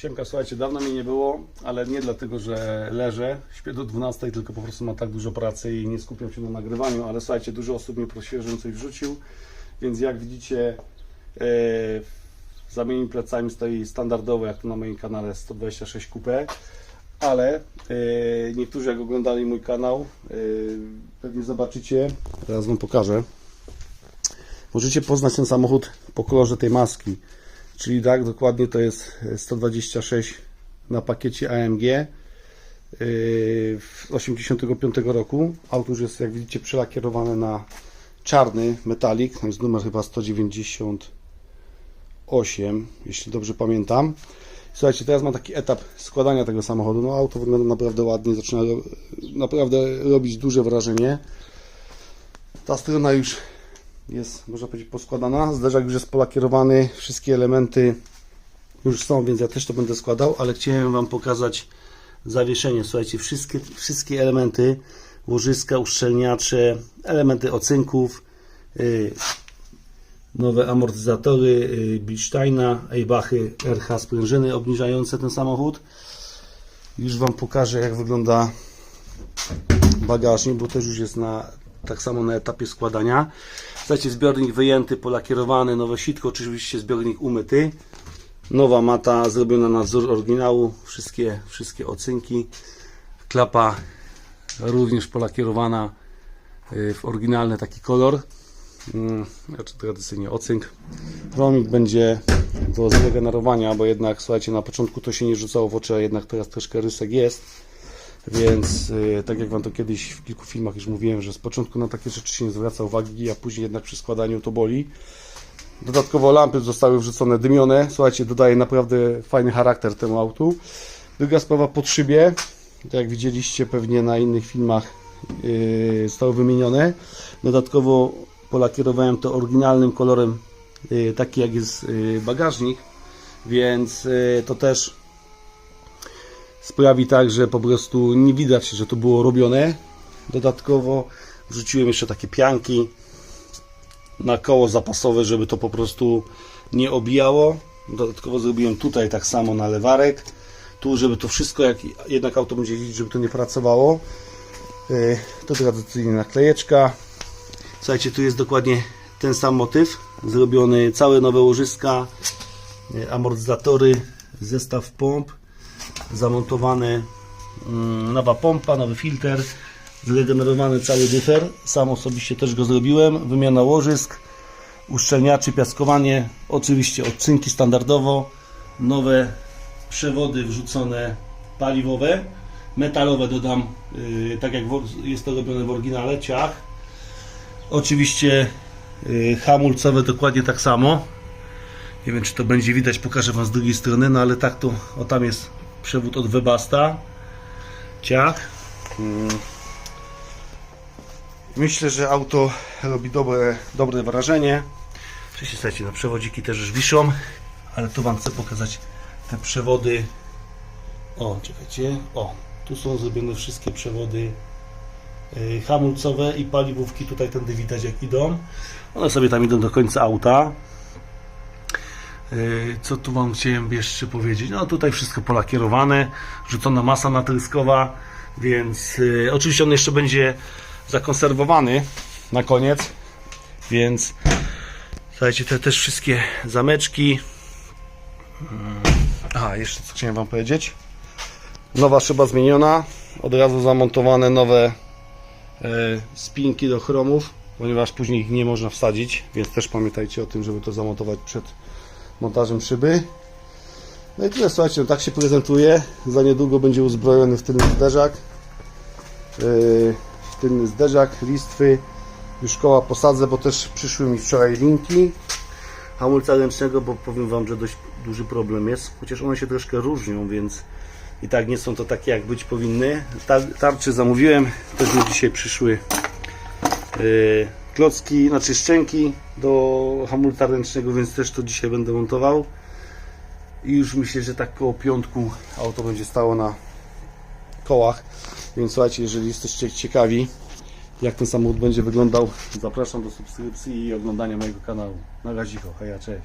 Siemka, słuchajcie, dawno mnie nie było, ale nie dlatego, że leżę, śpię do 12, tylko po prostu mam tak dużo pracy i nie skupiam się na nagrywaniu, ale słuchajcie, dużo osób mnie prosiło, żebym coś wrzucił, więc jak widzicie, e, za moimi plecami stoi standardowo, jak to na moim kanale, 126 kupę, ale e, niektórzy jak oglądali mój kanał, e, pewnie zobaczycie, teraz Wam pokażę, możecie poznać ten samochód po kolorze tej maski. Czyli tak, dokładnie to jest 126 na pakiecie AMG yy, z 85 roku. Auto już jest, jak widzicie, przelakierowane na czarny metalik. To jest numer chyba 198, jeśli dobrze pamiętam. Słuchajcie, teraz mam taki etap składania tego samochodu. No auto wygląda naprawdę ładnie, zaczyna naprawdę robić duże wrażenie. Ta strona już jest, można powiedzieć, poskładana. Zderzak już jest polakierowany, wszystkie elementy już są, więc ja też to będę składał, ale chciałem Wam pokazać zawieszenie. Słuchajcie, wszystkie, wszystkie elementy, łożyska, uszczelniacze, elementy ocynków, yy, nowe amortyzatory yy, Bilsteina, Eibachy RH sprężyny obniżające ten samochód. Już Wam pokażę, jak wygląda bagażnik, bo też już jest na, tak samo na etapie składania. Słuchajcie, zbiornik wyjęty, polakierowany, nowe sitko, oczywiście zbiornik umyty. Nowa mata zrobiona na wzór oryginału, wszystkie, wszystkie ocynki. Klapa również polakierowana y, w oryginalny taki kolor. Mm, Znaczy tradycyjnie ocynk. Promik będzie do zregenerowania, bo jednak słuchajcie, na początku to się nie rzucało w oczy, a jednak teraz troszkę rysek jest. Więc y, tak jak Wam to kiedyś w kilku filmach już mówiłem, że z początku na takie rzeczy się nie zwraca uwagi, a później jednak przy składaniu to boli. Dodatkowo lampy zostały wrzucone dymione. Słuchajcie, dodaje naprawdę fajny charakter temu autu. Druga sprawa pod szybie. Tak jak widzieliście pewnie na innych filmach yy, zostało wymienione. Dodatkowo polakierowałem to oryginalnym kolorem, yy, taki jak jest yy, bagażnik. Więc yy, to też sprawi tak, że po prostu nie widać, że to było robione. Dodatkowo wrzuciłem jeszcze takie pianki na koło zapasowe, żeby to po prostu nie obijało. Dodatkowo zrobiłem tutaj tak samo na lewarek. Tu, żeby to wszystko, jak jednak auto będzie jeździć, żeby to nie pracowało. Yy, To tradycyjnie naklejeczka. Słuchajcie, tu jest dokładnie ten sam motyw. Zrobiony całe nowe łożyska, yy, amortyzatory, zestaw pomp zamontowane mm, nowa pompa, nowy filtr, zregenerowany cały dyfer. Sam osobiście też go zrobiłem. Wymiana łożysk, uszczelniaczy, piaskowanie, oczywiście odcinki standardowo, nowe przewody wrzucone paliwowe, metalowe dodam, yy, tak jak jest to robione w oryginale, ciach. Oczywiście yy, hamulcowe dokładnie tak samo. Nie wiem, czy to będzie widać, pokażę Wam z drugiej strony, no ale tak to, o tam jest przewód od Webasta, ciach. Mm. Myślę, że auto robi dobre, dobre wrażenie. Oczywiście, słuchajcie, no przewodziki też już wiszą, ale tu Wam chcę pokazać te przewody. O, czekajcie, o, tu są zrobione wszystkie przewody y, hamulcowe i paliwowki, tutaj tędy widać jak idą. One sobie tam idą do końca auta. Yy, Co tu Wam chciałem jeszcze powiedzieć? No tutaj wszystko polakierowane, rzucona masa natryskowa, więc yy, oczywiście on jeszcze będzie zakonserwowany na koniec, więc słuchajcie, te też wszystkie zameczki. Mm, A, jeszcze co chciałem Wam powiedzieć. Nowa szyba zmieniona, od razu zamontowane nowe e, spinki do chromów, ponieważ później ich nie można wsadzić, więc też pamiętajcie o tym, żeby to zamontować przed montażem szyby. No i tyle, słuchajcie, no tak się prezentuje. Za niedługo będzie uzbrojony w tylny zderzak. Yy, tylny zderzak, listwy. Już koła posadzę, bo też przyszły mi wczoraj linki hamulca ręcznego, bo powiem Wam, że dość duży problem jest. Chociaż one się troszkę różnią, więc i tak nie są to takie, jak być powinny. Tar- Tarczy zamówiłem, też mi dzisiaj przyszły yy, klocki, znaczy szczęki do hamulca ręcznego, więc też to dzisiaj będę montował. I już myślę, że tak koło piątku auto będzie stało na kołach. Więc słuchajcie, jeżeli jesteście ciekawi, jak ten samochód będzie wyglądał, zapraszam do subskrypcji i oglądania mojego kanału. Na razie, hej, cześć.